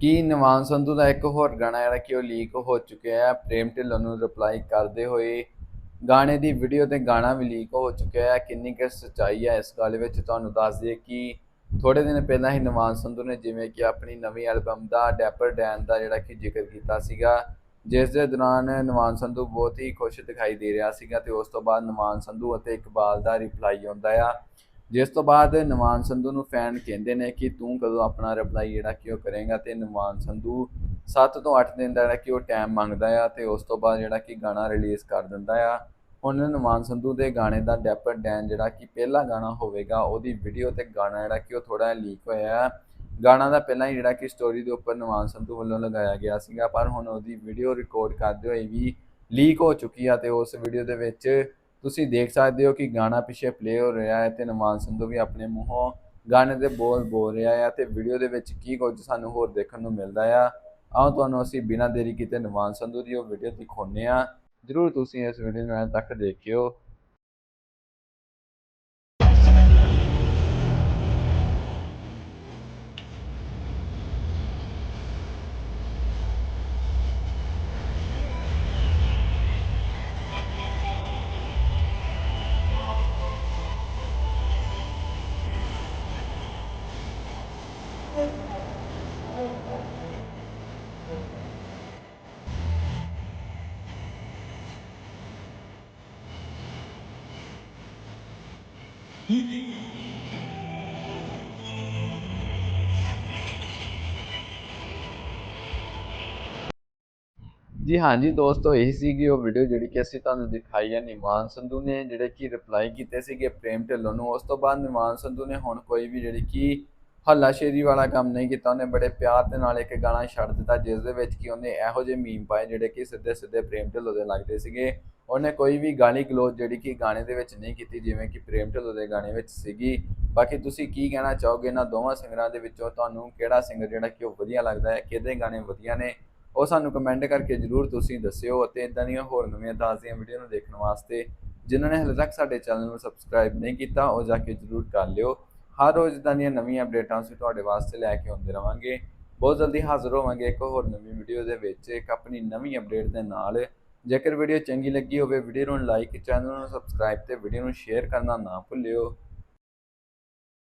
ਕੀ ਨਵਾਨ ਸੰਧੂ ਦਾ ਇੱਕ ਹੋਰ ਗਾਣਾ ਜਿਹੜਾ ਕਿ ਉਹ ਲੀਕ ਹੋ ਚੁੱਕਿਆ ਹੈ? ਪ੍ਰੇਮ ਢਿੱਲੋਂ ਨੂੰ ਰਿਪਲਾਈ ਕਰਦੇ ਹੋਏ ਗਾਣੇ ਦੀ ਵੀਡੀਓ ਤੇ ਗਾਣਾ ਵੀ ਲੀਕ ਹੋ ਚੁੱਕਿਆ ਹੈ। ਕਿੰਨੀ ਕਿ ਸੱਚਾਈ ਹੈ ਇਸ ਗੱਲ ਵਿੱਚ? ਤੁਹਾਨੂੰ ਦੱਸ ਦਈਏ ਕਿ ਥੋੜੇ ਦਿਨ ਪਹਿਲਾਂ ਹੀ ਨਵਾਨ ਸੰਧੂ ਨੇ ਜਿਵੇਂ ਕਿ ਆਪਣੀ ਨਵੀਂ ਐਲਬਮ ਦਾ ਡੈਪਰ ਡੈਨ ਦਾ ਜਿਹੜਾ ਕਿ ਜ਼ਿਕਰ ਕੀਤਾ ਸੀਗਾ, ਜਿਸ ਦੇ ਦੌਰਾਨ ਨਵਾਨ ਸੰਧੂ ਬਹੁਤ ਹੀ ਖੁਸ਼ ਦਿਖਾਈ ਦੇ ਰਿਹਾ ਸੀਗਾ ਤੇ ਉਸ ਤੋਂ ਬਾਅਦ ਨਵਾਨ ਸੰਧੂ ਅਤੇ ਇਕਬਾਲ ਦਾ ਰਿਪਲਾਈ ਆਉਂਦਾ ਆ। ਜਿਸ ਤੋਂ ਬਾਅਦ ਨਵਾਨ ਸੰਧੂ ਨੂੰ ਫੈਨ ਕਹਿੰਦੇ ਨੇ ਕਿ ਤੂੰ ਕਦੋਂ ਆਪਣਾ ਰਿਪਲਾਈ ਜਿਹੜਾ ਕਿ ਉਹ ਕਰੇਗਾ ਤੇ ਨਵਾਨ ਸੰਧੂ 7 ਤੋਂ 8 ਦਿਨ ਦਾ ਜਿਹੜਾ ਕਿ ਉਹ ਟਾਈਮ ਮੰਗਦਾ ਆ ਤੇ ਉਸ ਤੋਂ ਬਾਅਦ ਜਿਹੜਾ ਕਿ ਗਾਣਾ ਰਿਲੀਜ਼ ਕਰ ਦਿੰਦਾ ਆ। ਹੁਣ ਨਵਾਨ ਸੰਧੂ ਦੇ ਗਾਣੇ ਦਾ ਡੈਪਰ ਡੈਨ ਜਿਹੜਾ ਕਿ ਪਹਿਲਾ ਗਾਣਾ ਹੋਵੇਗਾ, ਉਹਦੀ ਵੀਡੀਓ ਤੇ ਗਾਣਾ ਜਿਹੜਾ ਕਿ ਉਹ ਥੋੜਾ ਲੀਕ ਹੋਇਆ ਆ। ਗਾਣਾ ਦਾ ਪਹਿਲਾਂ ਹੀ ਜਿਹੜਾ ਕਿ ਸਟੋਰੀ ਦੇ ਉੱਪਰ ਨਵਾਨ ਸੰਧੂ ਵੱਲੋਂ ਲਗਾਇਆ ਗਿਆ ਸੀਗਾ, ਪਰ ਹੁਣ ਉਹਦੀ ਵੀਡੀਓ ਰਿਕਾਰਡ ਕਰਦੇ ਹੋਏ ਵੀ ਲੀਕ ਹੋ ਚੁੱਕੀ ਆ ਤੇ ਉਸ ਵੀਡੀਓ ਦੇ ਵਿੱਚ ਤੁਸੀਂ ਦੇਖ ਸਕਦੇ ਹੋ ਕਿ ਗਾਣਾ ਪਿੱਛੇ ਪਲੇ ਹੋ ਰਿਹਾ ਹੈ ਤੇ ਨਵਾਨ ਸੰਧੂ ਵੀ ਆਪਣੇ ਮੂੰਹੋਂ ਗਾਣੇ ਦੇ ਬੋਲ ਬੋਲ ਰਿਹਾ ਹੈ ਤੇ ਵੀਡੀਓ ਦੇ ਵਿੱਚ ਕੀ ਕੁਝ ਸਾਨੂੰ ਹੋਰ ਦੇਖਣ ਨੂੰ ਮਿਲਦਾ ਆ। ਆਓ ਤੁਹਾਨੂੰ ਅਸੀਂ ਬਿਨਾਂ ਦੇਰੀ ਕੀਤੇ ਨਵਾਨ ਸੰਧੂ ਦੀ ਉਹ ਵੀਡੀਓ ਦਿਖਾਉਂਦੇ ਆ ਜਰੂਰ ਤੁਸੀਂ ਇਸ ਵੀਡੀਓ ਨੂੰ ਅੰਤ ਤੱਕ ਦੇਖਿਓ। ਜੀ ਹਾਂਜੀ ਦੋਸਤੋ, ਇਹੀ ਸੀਗੀ ਉਹ ਵੀਡੀਓ ਜਿਹੜੀ ਕਿ ਅਸੀਂ ਤੁਹਾਨੂੰ ਦਿਖਾਈ ਹੈ ਨਿਮਾਨ ਸੰਧੂ ਨੇ, ਜਿਹੜੇ ਕਿ ਰਿਪਲਾਈ ਕੀਤੇ ਸੀਗੇ ਪ੍ਰੇਮ ਢਿੱਲੋਂ ਨੂੰ। ਉਸ ਤੋਂ ਬਾਅਦ ਨਿਮਾਨ ਸੰਧੂ ਨੇ ਹੁਣ ਕੋਈ ਵੀ ਜਿਹੜੀ ਕਿ ਹੱਲਾਸ਼ੇਰੀ ਵਾਲਾ ਕੰਮ ਨਹੀਂ ਕੀਤਾ, ਉਹਨੇ ਬੜੇ ਪਿਆਰ ਦੇ ਨਾਲ ਇੱਕ ਗਾਣਾ ਛੱਡ ਦਿੱਤਾ, ਜਿਸ ਦੇ ਵਿੱਚ ਕਿ ਉਹਨੇ ਇਹੋ ਜਿਹੇ ਮੀਮ ਪਾਏ ਜਿਹੜੇ ਕਿ ਸਿੱਧੇ ਸਿੱਧੇ ਪ੍ਰੇਮ ਢਿੱਲੋਂ ਦੇ ਲੱਗਦੇ ਸੀਗੇ। ਉਹਨੇ ਕੋਈ ਵੀ ਗਾਲੀ ਗਲੋਚ ਜਿਹੜੀ ਕਿ ਗਾਣੇ ਦੇ ਵਿੱਚ ਨਹੀਂ ਕੀਤੀ, ਜਿਵੇਂ ਕਿ ਪ੍ਰੇਮ ਢਿੱਲੋਂ ਦੇ ਗਾਣੇ ਵਿੱਚ ਸੀਗੀ। ਬਾਕੀ ਤੁਸੀਂ ਕੀ ਕਹਿਣਾ ਚਾਹੋਗੇ ਇਹਨਾਂ ਦੋਵਾਂ ਸਿੰਗਰਾਂ ਦੇ ਵਿੱਚੋਂ? ਤੁਹਾਨੂੰ ਕਿਹੜਾ ਸਿੰਗਰ ਜਿਹੜਾ ਕਿ ਉਹ ਵਧੀਆ ਲੱਗਦਾ ਹੈ, ਕਿਹਦੇ ਗਾਣੇ ਵਧੀਆ ਨੇ? ਉਹ ਸਾਨੂੰ ਕਮੈਂਟ ਕਰਕੇ ਜਰੂਰ ਤੁਸੀਂ ਦੱਸਿਓ ਅਤੇ ਇਦਾਂ ਦੀਆਂ ਹੋਰ ਨਵੀਆਂ ਤਾਜ਼ੀਆਂ ਵੀਡੀਓ ਨੂੰ ਦੇਖਣ ਵਾਸਤੇ, ਜਿਨ੍ਹਾਂ ਨੇ ਹਲੇ ਤੱਕ ਸਾਡੇ ਚੈਨਲ ਨੂੰ ਸਬਸਕ੍ਰਾਈਬ ਨਹੀਂ ਕੀਤਾ, ਉਹ ਜਾ ਕੇ ਜਰੂਰ ਕਰ ਲਿਓ। ਹਰ ਰੋਜ਼ ਇਦਾਂ ਦੀਆਂ ਨਵੀਆਂ ਅਪਡੇਟਾਂ ਅਸੀਂ ਤੁਹਾਡੇ ਵਾਸਤੇ ਲੈ ਕੇ ਆਉਂਦੇ ਰਵਾਂਗੇ। ਬਹੁਤ ਜਲਦੀ ਹਾਜ਼ਰ ਹੋਵਾਂਗੇ ਇੱਕ ਹੋਰ ਨਵੀਂ ਵੀਡੀਓ ਦੇ ਵਿੱਚ, ਇੱਕ ਆਪਣੀ ਨਵੀਂ ਅਪਡੇਟ ਦੇ ਨਾਲ। ਜੇਕਰ ਵੀਡੀਓ ਚੰਗੀ ਲੱਗੀ ਹੋਵੇ ਵੀਡੀਓ ਨੂੰ ਲਾਈਕ ਚੈਨਲ ਨੂੰ ਸਬਸਕ੍ਰਾਈਬ ਤੇ ਵੀਡੀਓ ਨੂੰ ਸ਼ੇਅਰ ਕਰਨਾ ਨਾ ਭੁੱਲਿਓ।